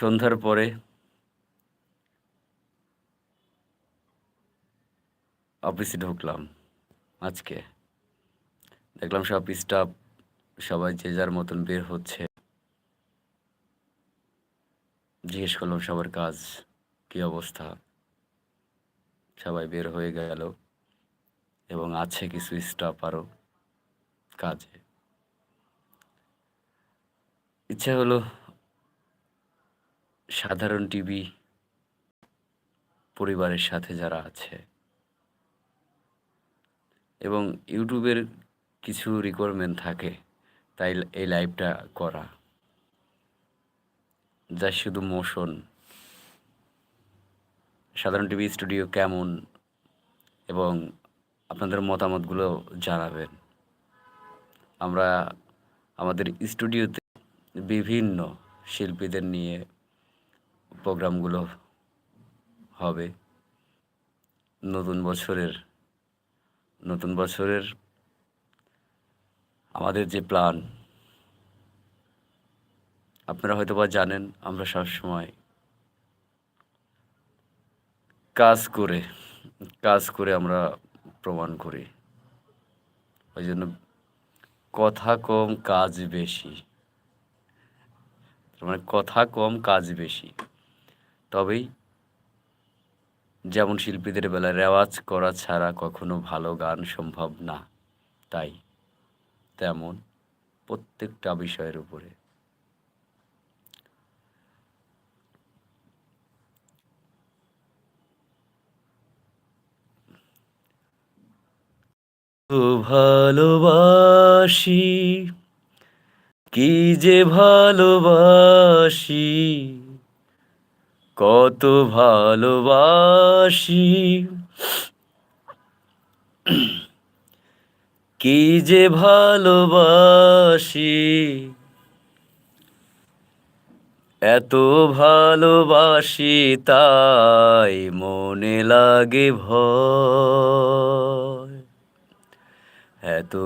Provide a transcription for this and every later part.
সন্ধ্যার পরে অফিসে ঢুকলাম আজকে। দেখলাম সব স্টাফ সবাই যে যার মতন বের হচ্ছে। জিজ্ঞেস করলাম, সবার কাজ কি অবস্থা? সবাই বের হয়ে গেল এবং আছে কিছু স্টাফ আরও কাজে। ইচ্ছা হলো সাধারণ টিভি পরিবারের সাথে যারা আছে এবং ইউটিউবের কিছু রিকোয়ারমেন্ট থাকে, তাই এই লাইভটা করা। যা শুধু মোশন সাধারণ টিভি স্টুডিও কেমন এবং আপনাদের মতামতগুলো জানাবেন। আমরা আমাদের স্টুডিওতে বিভিন্ন শিল্পীদের নিয়ে প্রোগ্রামগুলো হবে। নতুন বছরের নতুন বছরের আমাদের যে প্ল্যান, আপনারা হয়তো বা জানেন, আমরা সবসময় কাজ করে কাজ করে আমরা প্রমাণ করি। ওই জন্য কথা কম, কাজ বেশি। মানে কথা কম, কাজ বেশি। তবেই যেমন শিল্পীদের বেলায় রেওয়াজ করা ছাড়া কখনো ভালো গান সম্ভব না, তাই তেমন প্রত্যেকটা বিষয়ের উপরে। ভালোবাসি, কি যে ভালোবাসি কত ভালোবাসি। কি যে ভালোবাসি। এত ভালোবাসি তাই মনে লাগে ভয়। এত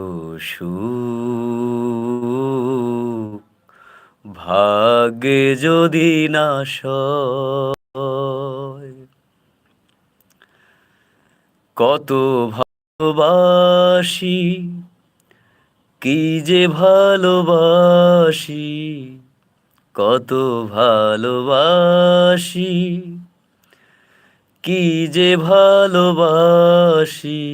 সুখ ভাগ্যে যদি না কত ভালোবাসি, কি যে ভালোবাসি, কত ভালোবাসি, কি যে ভালোবাসি,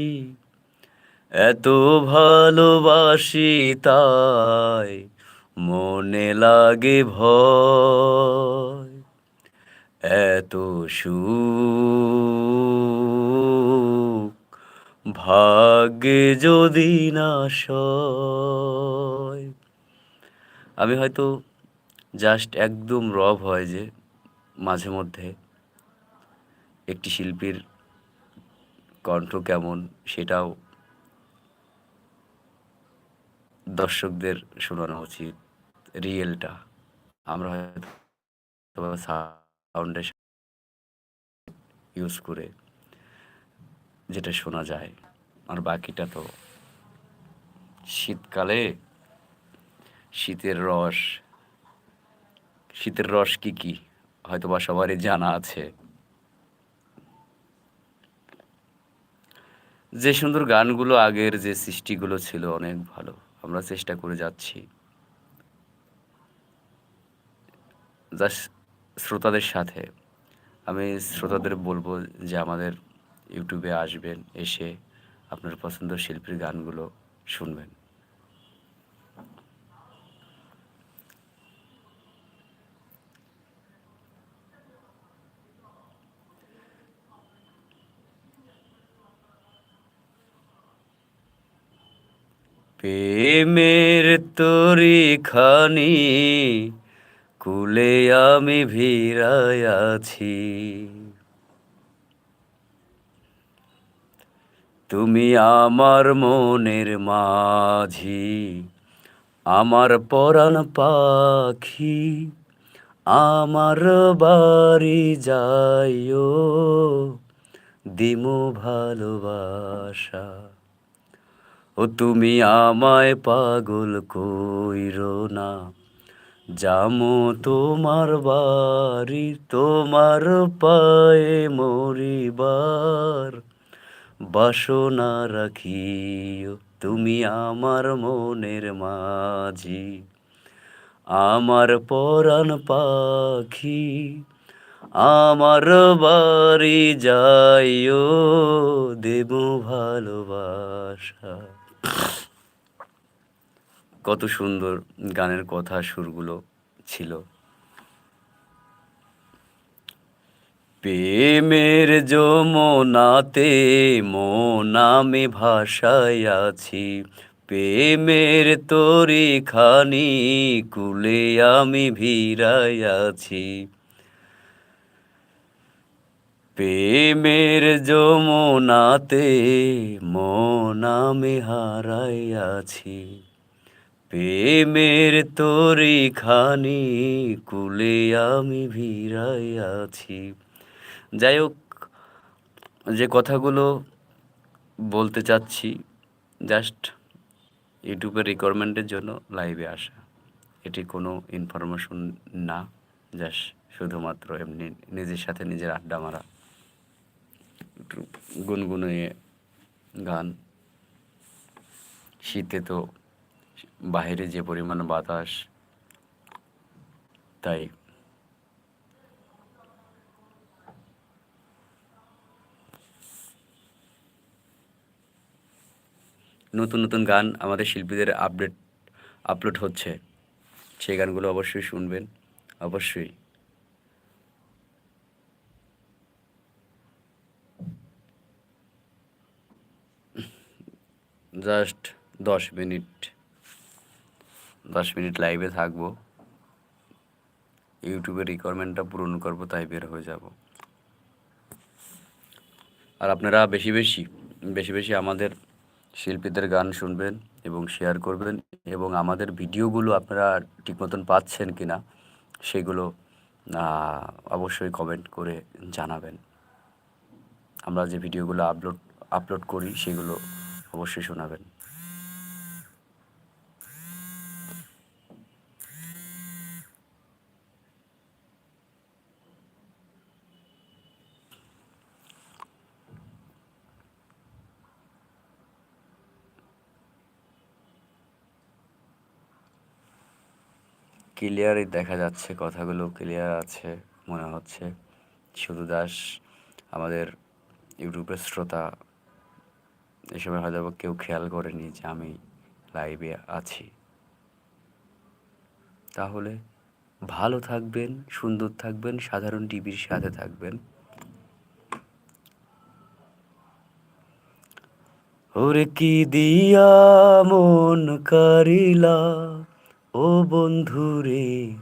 এত ভালোবাসি তাই মনে লাগে ভয়, এত সুখ। ভাগ্যে যদি না আমি হয়তো জাস্ট একদম রব হয় যে মাঝে মধ্যে একটি শিল্পীর কণ্ঠ কেমন সেটাও দর্শকদের শোনানো উচিত, রিয়েলটা। আমরা হয়তো সাউন্ডের ইউজ করে যেটা শোনা যায়। আর বাকিটা তো শীতকালে শীতের রস শীতের রস কি কি? হয়তো বা সবারই জানা আছে। যে সুন্দর গানগুলো আগের যে সৃষ্টিগুলো ছিল অনেক ভালো। আমরা চেষ্টা করে যাচ্ছি। যা শ্রোতাদের সাথে। আমি শ্রোতাদের বলব যে আমাদের ইউটিউবে আসবেন, এসে আপনার পছন্দ শিল্পীর গানগুলো শুনবেন। প্রেমের তরি খানি কুলে আমি ভিড়ায় আছি। তুমি আমার মনের মাঝি, আমার পরাণ পাখি, আমার বাড়ি যাইও, দিমু ভালোবাসা। ও তুমি আমায় পাগল কইরো না। যামো তোমার বাড়ি, তোমার পায়ে মরিবার। বাসনা রাখিও তুমি আমার মনের মাঝি। আমার পরাণ পাখি, আমার বাড়ি যাইও, দেব ভালোবাসা। কত সুন্দর গানের কথা, সুরগুলো ছিল। প্রেমের যমুনাতে মনামে ভাষায় আছি প্রেমের তরি খানি কুলে আমি ভিড়াই আছি প্রেমের যমুনাতে মনামে হারাই আছি প্রেমের তরি খানি কুলে আমি ভিড়াই আছি যাই হোক, যে কথাগুলো বলতে চাচ্ছি, জাস্ট ইউটিউবের রিকোয়ারমেন্টের জন্য লাইভে আসা। এটি কোনো ইনফরমেশন না, জাস্ট শুধুমাত্র এমনি নিজের সাথে নিজের আড্ডা মারা। গুনগুনিয়ে গান। শীতে তো বাইরে যে পরিমাণ বাতাস, তাই নতুন নতুন গান আমাদের শিল্পীদের আপডেট, আপলোড হচ্ছে। সেই গানগুলো অবশ্যই শুনবেন। অবশ্যই। জাস্ট দশ মিনিট দশ মিনিট লাইভে থাকব। ইউটিউবের রিকোয়ারমেন্টটা পূরণ করব, তাই বের হয়ে যাব। আর আপনারা বেশি বেশি বেশি বেশি আমাদের শিল্পীদের গান শুনবেন এবং শেয়ার করবেন এবং আমাদের ভিডিওগুলো আপনারা ঠিক মতন পাচ্ছেন কি না সেগুলো অবশ্যই কমেন্ট করে জানাবেন। আমরা যে ভিডিওগুলো আপলোড আপলোড করি, সেগুলো অবশ্যই শোনাবেন। ক্লিয়ারই দেখা যাচ্ছে, কথাগুলো ক্লিয়ার আছে, মনে হচ্ছে। শুধু দাস আমাদের ইউটিউবের শ্রোতা এই সময় হয়তো বা কেউ খেয়াল করেনি যে আমি লাইভে আছি। তাহলে ভালো থাকবেন, সুন্দর থাকবেন, সাধারণ টিভির সাথে থাকবেন। ওরে কি দিয়া মন কারিলা, ও বন্ধুরে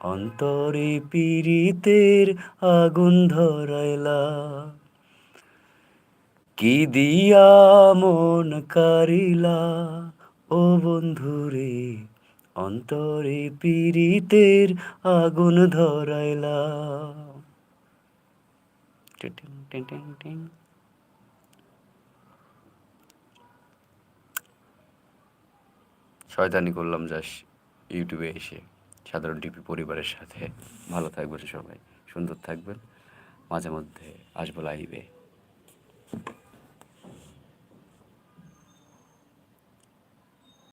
অন্তরে পীড়িতের আগুন ধরাইলা। কি দিয়া মন কারিলা? ও বন্ধুরে, অন্তরে পীড়িতের আগুন ধরাইলা। শয়তানি করলাম যাস ইউটিউবে এসে। সাধারণ টিভি পরিবারের সাথে। ভালো থাকবেন সবাই, সুন্দর থাকবেন। মাঝে মধ্যে আসব লাইভে